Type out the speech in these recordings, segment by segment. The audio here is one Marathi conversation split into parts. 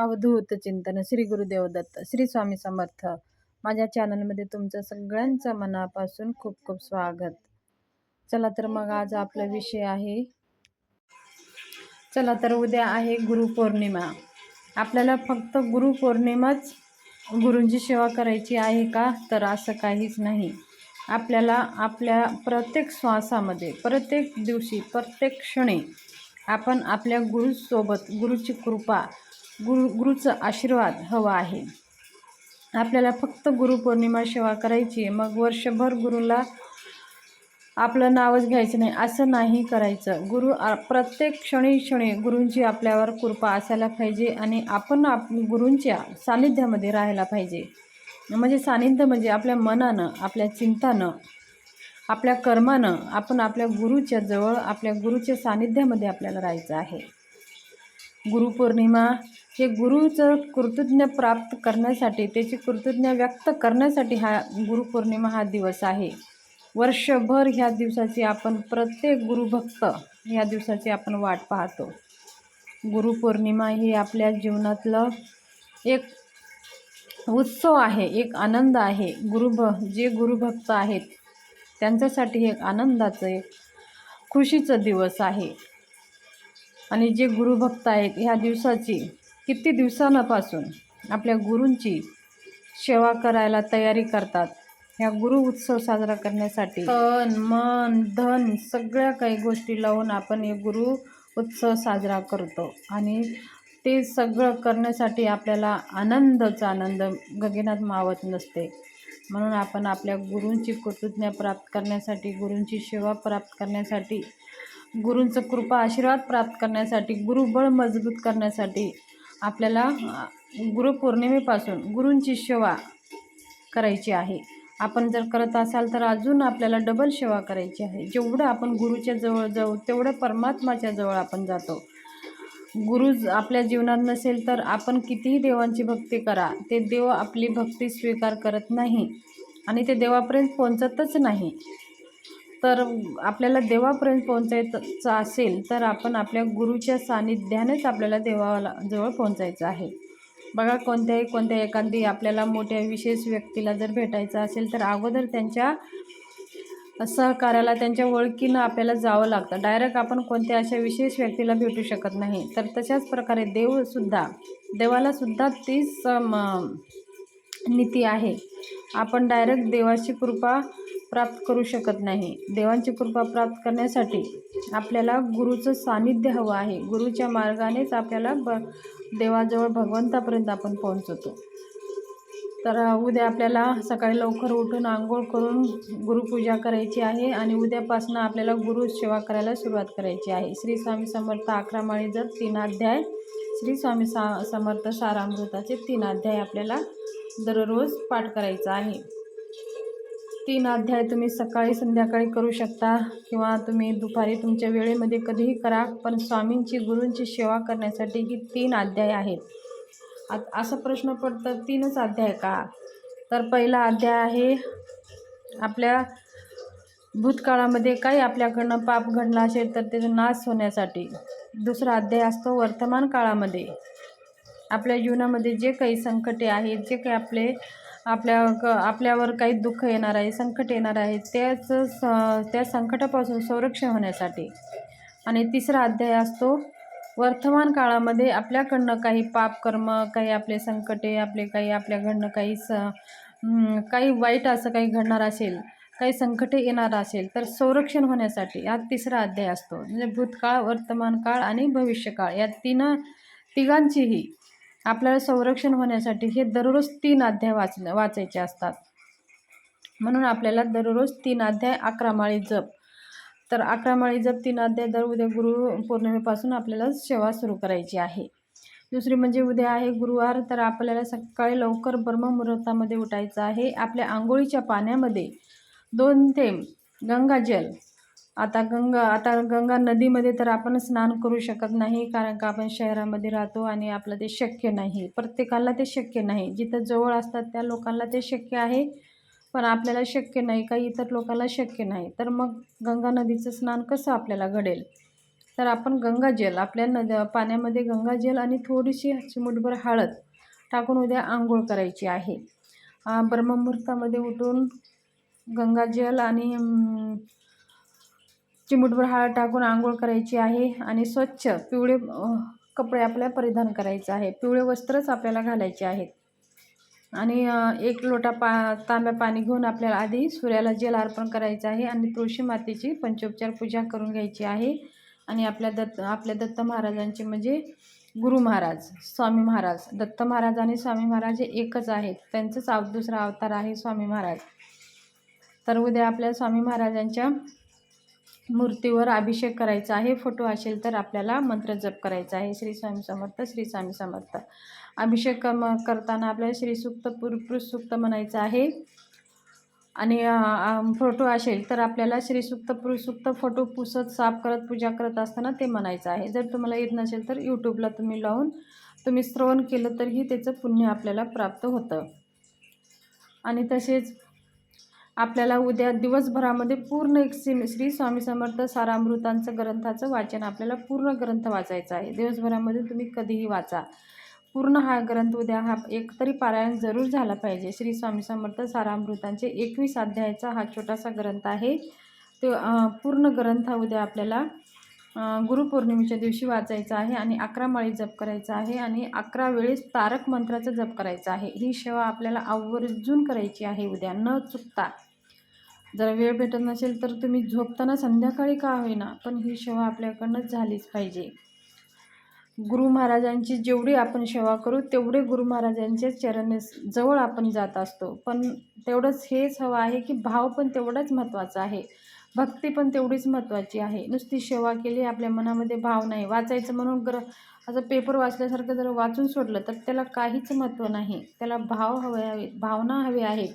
अवधूत चिंतन श्री गुरुदेव दत्त श्री स्वामी समर्थ. माझ्या चॅनलमध्ये तुमचं सगळ्यांचं मनापासून खूप खूप स्वागत. चला तर मग आज आपला विषय आहे. चला तर उद्या आहे गुरुपौर्णिमा. आपल्याला फक्त गुरुपौर्णिमाच गुरूंची सेवा करायची आहे का? तर असं काहीच नाही. आपल्याला आपल्या प्रत्येक श्वासामध्ये प्रत्येक दिवशी प्रत्येक क्षणी आपण आपल्या गुरुसोबत गुरुची कृपा गुरु गुरुचा आशीर्वाद हवा आहे. आपल्याला फक्त गुरुपौर्णिमा सेवा करायची आहे. मग वर्षभर गुरुला आपलं नावच घ्यायचं नाही असं नाही करायचं. गुरु प्रत्येक क्षणी क्षणी गुरूंची आपल्यावर कृपा असायला पाहिजे आणि आपण आप गुरूंच्या सानिध्यामध्ये राहायला पाहिजे. म्हणजे सानिध्य म्हणजे आपल्या मनानं आपल्या चिंतानं आपल्या कर्मानं आपण आपल्या गुरुच्या जवळ आपल्या गुरुच्या सानिध्यामध्ये आपल्याला राहायचं आहे. गुरुपौर्णिमा हे गुरुचं कृतज्ञ प्राप्त करण्यासाठी त्याची कृतज्ञ व्यक्त करण्यासाठी हा गुरुपौर्णिमा हा दिवस आहे. वर्षभर ह्या दिवसाची आपण प्रत्येक गुरुभक्त ह्या दिवसाची आपण वाट पाहतो. गुरुपौर्णिमा ही आपल्या जीवनातलं एक उत्सव आहे एक आनंद आहे. गुरुभ जे गुरुभक्त आहेत त्यांच्यासाठी एक आनंदाचं एक खुशीचं दिवस आहे. आणि जे गुरुभक्त आहेत ह्या दिवसाची किती दिवसांपासून आपल्या गुरूंची सेवा करायला तयारी करतात ह्या गुरु उत्सव साजरा करण्यासाठी तन मन धन सगळ्या काही गोष्टी लावून आपण हे गुरु उत्सव साजरा करतो. आणि ते सगळं करण्यासाठी आपल्याला आनंदच आनंद गगनात मावत नसते. म्हणून आपण आपल्या गुरूंची कृतज्ञ प्राप्त करण्यासाठी गुरूंची सेवा प्राप्त करण्यासाठी गुरूंचं कृपा आशीर्वाद प्राप्त करण्यासाठी गुरुबळ मजबूत करण्यासाठी आपल्याला गुरुपौर्णिमेपासून गुरूंची सेवा करायची आहे. आपण जर करत असाल तर अजून आपल्याला डबल सेवा करायची आहे. जेवढं आपण गुरुच्या जवळ जाऊ तेवढं परमात्माच्या जवळ आपण जातो. गुरु आपल्या जीवनात नसेल तर आपण कितीही देवांची भक्ती करा ते देव आपली भक्ती स्वीकार करत नाही आणि ते देवापर्यंत पोहोचतच नाही. तर आपल्याला देवापर्यंत पोहोचायचं असेल तर आपण आपल्या गुरुच्या सानिध्यानेच आपल्याला देवाला जवळ पोहोचायचं आहे. बघा कोणत्याही कोणत्या एखादी आपल्याला मोठ्या विशेष व्यक्तीला जर भेटायचं असेल तर अगोदर त्यांच्या सहकार्याला त्यांच्या ओळखीनं आपल्याला जावं लागतं. डायरेक्ट आपण कोणत्या अशा विशेष व्यक्तीला भेटू शकत नाही. तर तशाच प्रकारे देवसुद्धा देवालासुद्धा तीच नीती आहे. आपण डायरेक्ट देवाची कृपा प्राप्त करू शकत नाही. देवांची कृपा प्राप्त करण्यासाठी आपल्याला गुरुचं सानिध्य हवं आहे. गुरुच्या मार्गानेच आपल्याला ब देवाजवळ भगवंतापर्यंत आपण पोहोचवतो तर उद्या आपल्याला सकाळी लवकर उठून आंघोळ करून गुरुपूजा करायची आहे आणि उद्यापासून आपल्याला गुरु सेवा करायला सुरुवात करायची आहे. श्री स्वामी समर्थ अकरा माळी जर तीन अध्याय. श्री स्वामी सा समर्थ सारामृताचे तीन अध्याय आपल्याला दररोज पाठ करायचा आहे. तीन अध्याय तुम्ही सकाळी संध्याकाळी करू शकता किंवा तुम्ही दुपारी तुमच्या वेळेमध्ये कधीही करा पण स्वामींची गुरूंची सेवा करण्यासाठी ही तीन अध्याय आहेत. आत- असं प्रश्न पडतं तीनच अध्याय का? तर पहिला अध्याय आहे आपल्या भूतकाळामध्ये काही आपल्याकडनं पाप घडला असेल तर त्याचा नाश होण्यासाठी. दुसरा अध्याय असतो वर्तमान काळामध्ये. आपल्या जीवनामध्ये जे काही संकटे आहेत जे काही आपले आपल्या क आपल्यावर काही दुःख येणार आहे संकट येणार आहे त्याच स त्या संकटापासून संरक्षण होण्यासाठी. आणि तिसरा अध्याय असतो वर्तमान काळामध्ये आपल्याकडनं काही पापकर्म काही आपले संकटे आपले काही आपल्याकडनं काही स काही वाईट असं काही घडणार असेल काही संकटे येणार असेल तर संरक्षण होण्यासाठी हा तिसरा अध्याय असतो. म्हणजे भूतकाळ वर्तमान काळ आणि भविष्यकाळ या तीन तिघांचीही आपल्याला संरक्षण होण्यासाठी हे दररोज तीन अध्याय वाच वाचायचे असतात. म्हणून आपल्याला दररोज तीन अध्याय अकरा माळी जप. तर अकरा माळी जप तीन अध्याय दर उद्या गुरु पौर्णिमेपासून आपल्याला सेवा सुरू करायची आहे. दुसरी म्हणजे उद्या आहे गुरुवार तर आपल्याला सकाळी लवकर ब्रह्ममुहूर्तामध्ये उठायचं आहे. आपल्या आंघोळीच्या पाण्यामध्ये दोन थेंब गंगाजल आता गंगा आता गंगा नदीमध्ये तर आपण स्नान करू शकत नाही कारण का आपण शहरामध्ये राहतो आणि आपलं ते शक्य नाही. प्रत्येकाला ते शक्य नाही. जिथं जवळ असतात त्या लोकांना ते शक्य आहे पण आपल्याला शक्य नाही. काही इतर लोकांना शक्य नाही. तर मग गंगा नदीचं स्नान कसं आपल्याला घडेल? तर आपण गंगाजल आपल्या नद्या पाण्यामध्ये गंगाजल आणि थोडीशी चिमुटभर हळद टाकून उद्या आंघोळ करायची आहे. ब्रह्ममुहूर्तामध्ये उठून गंगाजल आणि चिमूटभर हळद टाकून आंघोळ करायची आहे आणि स्वच्छ पिवळे कपडे आपल्याला परिधान करायचे आहे. पिवळे वस्त्रच आपल्याला घालायचे आहेत. आणि एक लोटा पा तांब्या पाणी घेऊन आपल्याला आधी सूर्याला जल अर्पण करायचं आहे आणि तुळशी मातेची पंचोपचार पूजा करून घ्यायची आहे. आणि आपल्या दत्त आपल्या दत्त महाराजांचे म्हणजे गुरु महाराज स्वामी महाराज. दत्त महाराज आणि स्वामी महाराज हे एकच आहेत. त्यांचंच दुसरा अवतार आहे स्वामी महाराज. तर उद्या आपल्या स्वामी महाराजांच्या मूर्तीवर अभिषेक करायचा आहे फोटो असेल तर आपल्याला मंत्र जप करायचा आहे. श्री स्वामी समर्थ श्री स्वामी समर्थ. अभिषेक कम करताना आपल्याला श्री सुक्त पुरुष सुक्त म्हणायचं आहे. आणि फोटो असेल तर आपल्याला श्री सुक्त पुरुष सुक्त फोटो पुसत साफ करत पूजा करत असताना ते म्हणायचं आहे. जर तुम्हाला येत नसेल तर यूट्यूबला तुम्ही लावून तुम्ही श्रवण केलं तरीही त्याचं पुण्य आपल्याला प्राप्त होतं. आणि तसेच आपल्याला उद्या दिवसभरामध्ये पूर्ण एक श्री श्री स्वामी समर्थ सारामृतांचं ग्रंथाचं वाचन आपल्याला पूर्ण ग्रंथ वाचायचा आहे. दिवसभरामध्ये तुम्ही कधीही वाचा. पूर्ण हा ग्रंथ उद्या हा एक तरी पारायण जरूर झाला पाहिजे. श्री स्वामी समर्थ सारामृतांचे एकवीस अध्यायाचा हा छोटासा ग्रंथ आहे. तो पूर्ण ग्रंथ उद्या आपल्याला गुरुपौर्णिमेच्या दिवशी वाचायचं आहे आणि अकरा माळी जप करायचा आहे आणि अकरा वेळेस तारक मंत्राचा जप करायचा आहे. ही सेवा आपल्याला आवर्जून करायची आहे उद्या. न चुकता. जर वेळ भेटत नसेल तर तुम्ही झोपताना संध्याकाळी का होईना पण ही सेवा आपल्याकडनंच झालीच पाहिजे. गुरु महाराजांची जेवढी आपण सेवा करू तेवढे गुरु महाराजांच्या चरण जवळ आपण जात असतो. पण तेवढंच हेच हवं आहे की भाव पण तेवढाच महत्त्वाचा आहे. भक्ती पण तेवढीच महत्त्वाची आहे. नुसती सेवा केली आपल्या मनामध्ये भाव नाही वाचायचं म्हणून ग्र असं पेपर वाचल्यासारखं जर वाचून सोडलं तर त्याला काहीच महत्त्व नाही. त्याला भाव हवे आहेत भावना हवी आहेत.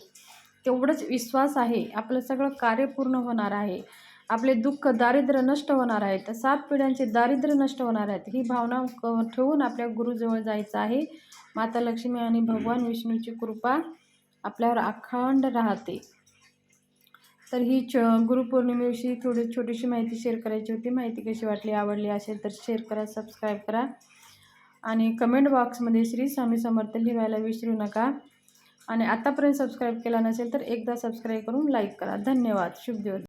तेवढंच विश्वास आहे. आपलं सगळं कार्य पूर्ण होणार आहे. आपले दुःख दारिद्र्य नष्ट होणार आहेत सात पिढ्यांचे दारिद्र्य नष्ट होणार आहेत. ही भावना क ठेवून आपल्या गुरुजवळ जायचं आहे. माता लक्ष्मी आणि भगवान विष्णूची कृपा आपल्यावर अखंड राहते. तर ही च गुरुपौर्णिमेविषयी थोडी छोटीशी माहिती शेअर करायची होती. माहिती कशी वाटली आवडली असेल तर शेअर करा सबस्क्राईब करा. आणि कमेंट बॉक्समध्ये श्री स्वामी समर्थ लिहायला विसरू नका. आणि आतापर्यंत सबस्क्राईब केला नसेल तर एकदा सबस्क्राईब करून लाईक करा. धन्यवाद. शुभ दिवस